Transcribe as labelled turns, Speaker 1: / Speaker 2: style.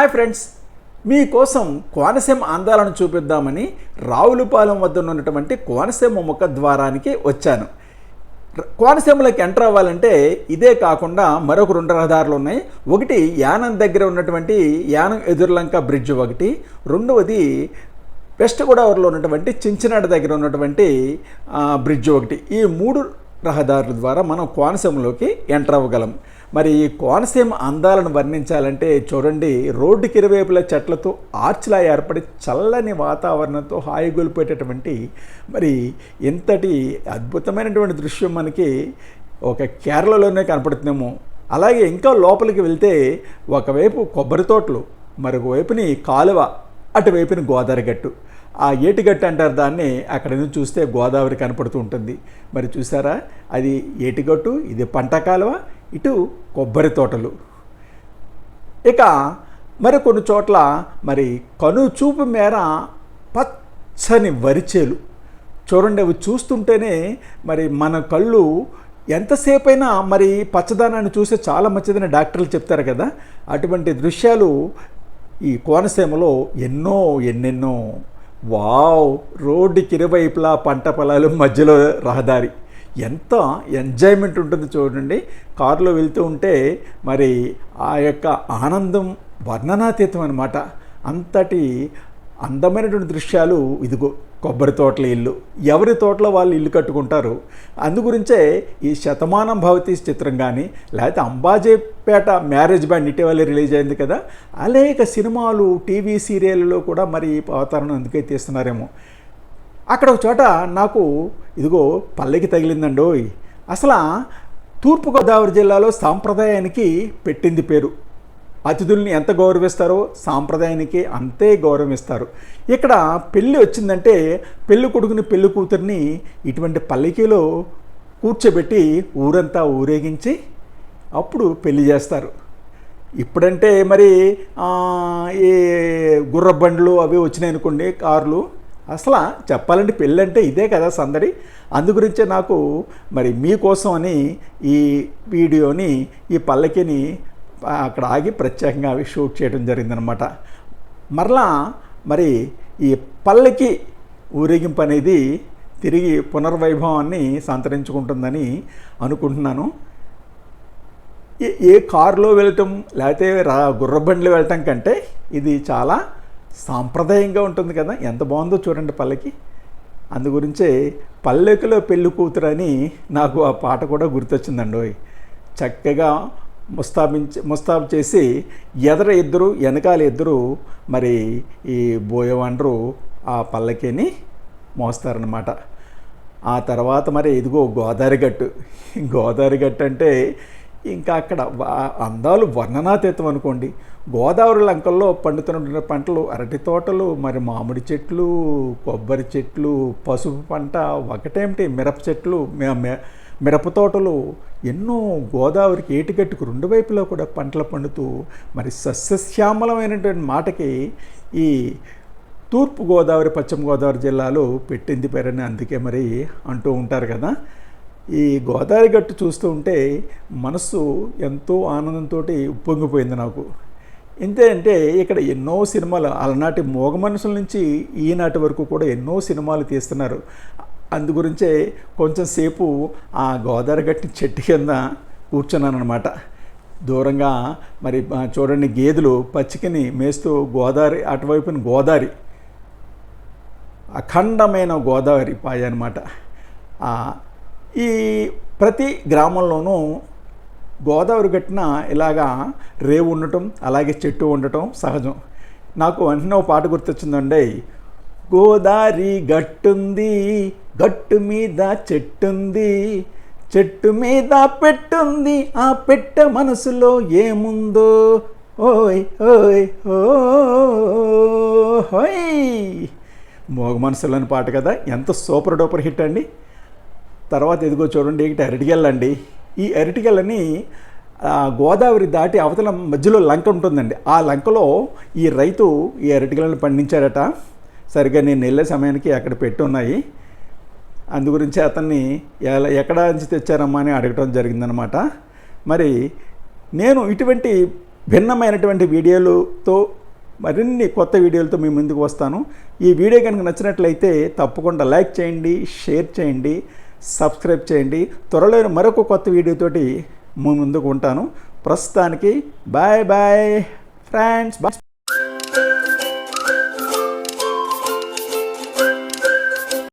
Speaker 1: Hi friends. మీకోసం కోనసీమ అందాలను చూపిద్దామని రావులపాలెం వద్ద ఉన్నటువంటి కోనసీమ ముఖ ద్వారానికి వచ్చాను. కోనసీమలోకి ఎంటర్ అవ్వాలంటే ఇదే కాకుండా మరొక రెండు రహదారులు ఉన్నాయి. ఒకటి యానం దగ్గర ఉన్నటువంటి యానం ఎదుర్లంక బ్రిడ్జ్ ఒకటి. రెండవది వెస్ట్ గోదావరిలో ఉన్నటువంటి చించినాడ దగ్గర ఉన్నటువంటి బ్రిడ్జ్ ఒకటి. ఈ మూడు రహదారుల ద్వారా మనం కోనసీమలోకి ఎంటర్ అవ్వగలం. మరి ఈ కోనసీమ అందాలను వర్ణించాలంటే చూడండి రోడ్డుకి ఇరువైపుల చెట్లతో ఆర్చ్లా ఏర్పడి చల్లని వాతావరణంతో హాయిగొలిపేటటువంటి మరి ఇంతటి అద్భుతమైనటువంటి దృశ్యం మనకి ఒక కేరళలోనే కనపడుతుందేమో. అలాగే ఇంకా లోపలికి వెళ్తే ఒకవైపు కొబ్బరి తోటలు మరొక వైపుని కాలువ అటువైపున గోదావరి గట్టు. ఆ ఏటిగట్టు అంటారు దాన్ని అక్కడ నుంచి చూస్తే గోదావరి కనపడుతూ ఉంటుంది. మరి చూసారా? అది ఏటిగట్టు ఇది పంట కాలువ ఇటు కొబ్బరి తోటలు. ఇక మరి కొన్ని చోట్ల మరి కను చూపు మేర పచ్చని వరిచేలు చూడండి అవి చూస్తుంటేనే మరి మన కళ్ళు ఎంతసేపైనా మరి పచ్చదనాన్ని చూస్తే చాలా మంచిదని డాక్టర్లు చెప్తారు కదా. అటువంటి దృశ్యాలు ఈ కోనసీమలో ఎన్నో ఎన్నెన్నో. వావ్! రోడ్డుకి ఇరువైపులా పంట పొలాలు మధ్యలో రహదారి. ఎంత ఎంజాయ్మెంట్ ఉంటుంది చూడండి. కారులో వెళ్తూ ఉంటే మరి ఆ యొక్క ఆనందం వర్ణనాతీతం అనమాట అంతటి అందమైనటువంటి దృశ్యాలు ఇదిగో కొబ్బరి తోటల ఇల్లు. ఎవరి తోటలో వాళ్ళు ఇల్లు కట్టుకుంటారు? అందుగురించే ఈ శతమానం భవతి చిత్రం కానీ లేకపోతే అంబాజీపేట మ్యారేజ్ బ్యాండ్ ఇటీవల రిలీజ్ అయింది కదా అనేక సినిమాలు టీవీ సీరియల్లో కూడా మరి ఈ అవతారణం అందుకే తీస్తున్నారేమో. అక్కడ ఒక చోట నాకు ఇదిగో పల్లెకి తగిలిందండోయ్. అసలు తూర్పుగోదావరి జిల్లాలో సాంప్రదాయానికి పెట్టింది పేరు. అతిథుల్ని ఎంత గౌరవిస్తారో సాంప్రదాయానికి అంతే గౌరవిస్తారు. ఇక్కడ పెళ్ళి వచ్చిందంటే పెళ్ళి కొడుకుని పెళ్ళి కూతుర్ని ఇటువంటి పల్లకీలో కూర్చోబెట్టి ఊరంతా ఊరేగించి అప్పుడు పెళ్ళి చేస్తారు. ఇప్పుడంటే మరి ఈ గుర్ర బండ్లు అవి వచ్చినాయి అనుకోండి కార్లు. అసలు చెప్పాలంటే పెళ్ళి అంటే ఇదే కదా సందడి. అందుగురించే నాకు మరి మీకోసం అని ఈ వీడియోని ఈ పల్లకిని అక్కడ ఆగి ప్రత్యేకంగా అవి షూట్ చేయడం జరిగిందనమాట మరలా మరి ఈ పల్లకి ఊరేగింపు అనేది తిరిగి పునర్వైభవాన్ని సంతరించుకుంటుందని అనుకుంటున్నాను. ఏ- ఏ కారులో వెళ్ళటం లేకపోతే రా గుర్రబండ్లు వెళ్ళటం కంటే ఇది చాలా సాంప్రదాయంగా ఉంటుంది కదా ఎంత బాగుందో చూడండి పల్లకి. అందు గురించే పల్లెకులో పెళ్ళి కూతురు అని నాకు ఆ పాట కూడా గుర్తొచ్చిందండి చక్కగా ముస్తాబించి ముస్తాబు చేసి ఎదర ఇద్దరు వెనకాల ఇద్దరు మరి ఈ బోయవాండ్రు ఆ పల్లకిని మోస్తారనమాట ఆ తర్వాత మరి ఇదిగో గోదావరి గట్టు గోదావరి గట్టు అంటే ఇంకా అక్కడ అందాలు వర్ణనాతీతం అనుకోండి. గోదావరి లంకల్లో పండుతున్న పంటలు అరటి తోటలు మరి మామిడి చెట్లు కొబ్బరి చెట్లు పసుపు పంట ఒకటేమిటి? మిరప చెట్లు మిరప తోటలు ఎన్నో గోదావరికి ఏటిగట్టుకు రెండు వైపులా కూడా పంటలు పండుతూ మరి సస్యశ్యామలమైనటువంటి మాటకి ఈ తూర్పు గోదావరి పశ్చిమ గోదావరి జిల్లాలో పెట్టింది పేరని అందుకే మరి అంటూ ఉంటారు కదా. ఈ గోదావరి గట్టు చూస్తూ ఉంటే మనస్సు ఎంతో ఆనందంతో ఉప్పొంగిపోయింది నాకు. ఇంతే అంటే ఇక్కడ ఎన్నో సినిమాలు అలనాటి మోగ మనుషుల నుంచి ఈనాటి వరకు కూడా ఎన్నో సినిమాలు తీస్తున్నారు. అందు గురించే కొంచెం సేపు ఆ గోదావరి గట్టి చెట్టు కింద కూర్చున్నాను అనమాట దూరంగా మరి చూడండి గేదెలు పచ్చికని మేస్తూ గోదావరి అటువైపున గోదావరి అఖండమైన గోదావరి పాయ అనమాట ఈ ప్రతి గ్రామంలోనూ గోదావరి గట్టిన ఇలాగా రేవు ఉండటం అలాగే చెట్టు ఉండటం సహజం. నాకు వెంటనే ఒక పాట గుర్తొచ్చిందండి. గోదారి గట్టుంది గట్టు మీద చెట్టుంది చెట్టు మీద పెట్టుంది ఆ పెట్ట మనసులో ఏముందో? ఓయ్ ఓయ్ ఓ హోయ్! మోగ మనసులోని పాట కదా ఎంత సూపర్ డూపర్ హిట్ అండి. తర్వాత ఎదుగో చూడండి ఇటు అరటికెళ్ళండి ఈ అరటికెళ్ళని గోదావరి దాటి అవతల మధ్యలో లంక ఉంటుందండి. ఆ లంకలో ఈ రైతు ఈ అరటికలను పండించాడట. సరిగ్గా నేను వెళ్ళే సమయానికి అక్కడ పెట్టి ఉన్నాయి. అందు గురించి అతన్ని ఎలా ఎక్కడ నుంచి తెచ్చారమ్మా అని అడగటం జరిగిందనమాట మరి నేను ఇటువంటి భిన్నమైనటువంటి వీడియోలతో మరిన్ని కొత్త వీడియోలతో మీ ముందుకు వస్తాను. ఈ వీడియో కనుక నచ్చినట్లయితే తప్పకుండా లైక్ చేయండి షేర్ చేయండి. సబ్స్క్రైబ్ చేయండి. త్వరలో మరొక కొత్త వీడియోతోటి ముందుకు ఉంటాను. ప్రస్తుతానికి బాయ్ బాయ్ ఫ్రెండ్స్ బాయ్